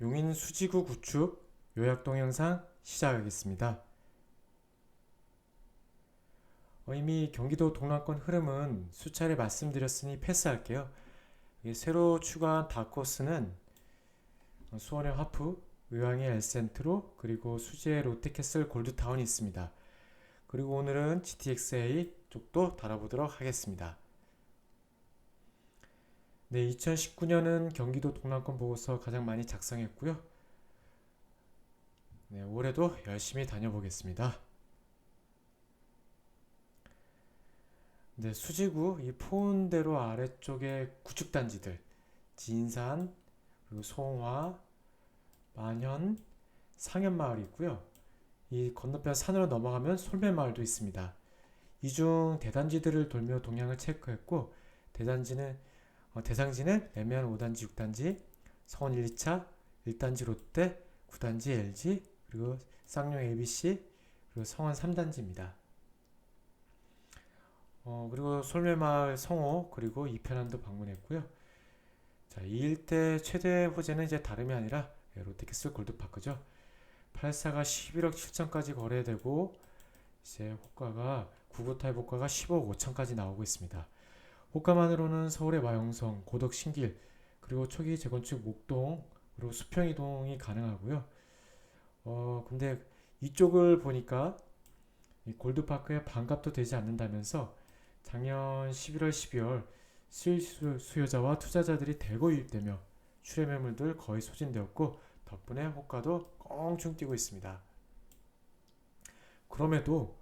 용인 수지구 구축 요약 동영상 시작하겠습니다. 어, 이미 경기도 동남권 흐름은 수차례 말씀드렸으니 패스할게요. 이 새로 추가한 다코스는 어, 수원의 하프, 의왕의 엘센트로, 그리고 수지의 롯데캐슬 골드타운이 있습니다. 그리고 오늘은 GTX-A 쪽도 다뤄보도록 하겠습니다. 네, 2019년은 경기도 동남권 보고서 가장 많이 작성했고요. 네, 올해도 열심히 다녀보겠습니다. 네, 수지구 이 포운대로 아래쪽에 구축단지들 진산 그리고 송화, 만현, 상현마을이 있고요. 이 건너편 산으로 넘어가면 솔매마을도 있습니다. 이 중 대단지들을 돌며 동향을 체크했고 대단지는 어, 대상지는 애매한 5단지, 6단지, 성원 1, 2차, 1단지 롯데, 9단지 LG, 그리고 쌍용 ABC, 그리고 성원 3단지입니다. 어, 그리고 솔매마을 성호, 그리고 이편안도 방문했고요. 자, 이 일대 최대 호재는 이제 다름이 아니라 예, 롯데캐슬 골드파크죠. 84가 11억 7천까지 거래되고 이제 호가가 9구 타입 호가가 10억 5천까지 나오고 있습니다. 호가만으로는 서울의 마용성, 고덕 신길, 그리고 초기 재건축 목동, 그리고 수평 이동이 가능하고요. 어, 근데 이쪽을 보니까 이 골드파크의 반값도 되지 않는다면서 작년 11월, 12월 수요- 수요자와 투자자들이 대거 유입되며 출애 매물들 거의 소진되었고 덕분에 호가도 껑충 뛰고 있습니다. 그럼에도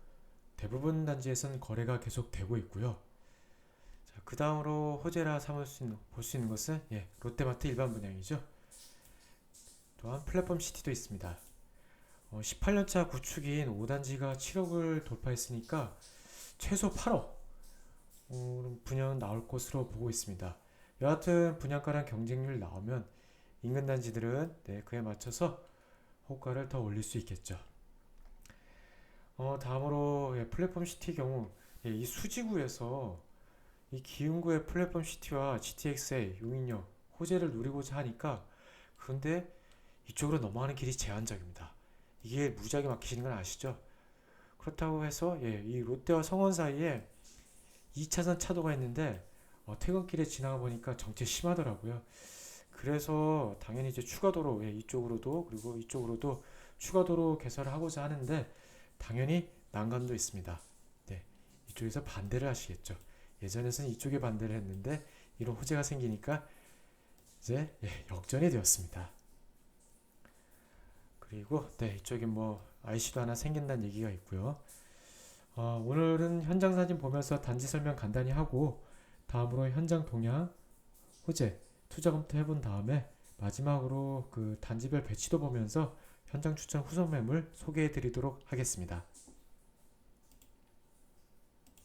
대부분 단지에서는 거래가 계속 되고 있고요. 자, 그 다음으로 호재라 삼을 수 있는, 볼 수 있는 것은 예, 롯데마트 일반 분양이죠. 또한 플랫폼 시티도 있습니다. 어, 18년차 구축인 5단지가 7억을 돌파했으니까 최소 8억 어, 분양 나올 것으로 보고 있습니다. 여하튼 분양가랑 경쟁률 나오면 인근 단지들은 네, 그에 맞춰서 호가를 더 올릴 수 있겠죠. 어, 다음으로 예, 플랫폼 시티 경우 예, 이 수지구에서 이 기흥구의 플랫폼 시티와 GTX-A 용인역 호재를 누리고자 하니까 그런데 이쪽으로 넘어가는 길이 제한적입니다. 이게 무지하게 막히시는 건 아시죠? 그렇다고 해서 예, 이 롯데와 성원 사이에 2차선 차도가 있는데 어, 퇴근길에 지나가 보니까 정체 심하더라고요. 그래서 당연히 이제 추가도로 예, 이쪽으로도 그리고 이쪽으로도 추가도로 개설을 하고자 하는데 당연히 난관도 있습니다. 네, 이쪽에서 반대를 하시겠죠. 예전에는 이쪽에 반대를 했는데 이런 호재가 생기니까 이제 예, 역전이 되었습니다. 그리고 네, 이쪽에 뭐 IC도 하나 생긴다는 얘기가 있고요. 어, 오늘은 현장 사진 보면서 단지 설명 간단히 하고 다음으로 현장 동향, 호재, 투자 검토 해본 다음에 마지막으로 그 단지별 배치도 보면서 현장 추천 후속 매물 소개해 드리도록 하겠습니다.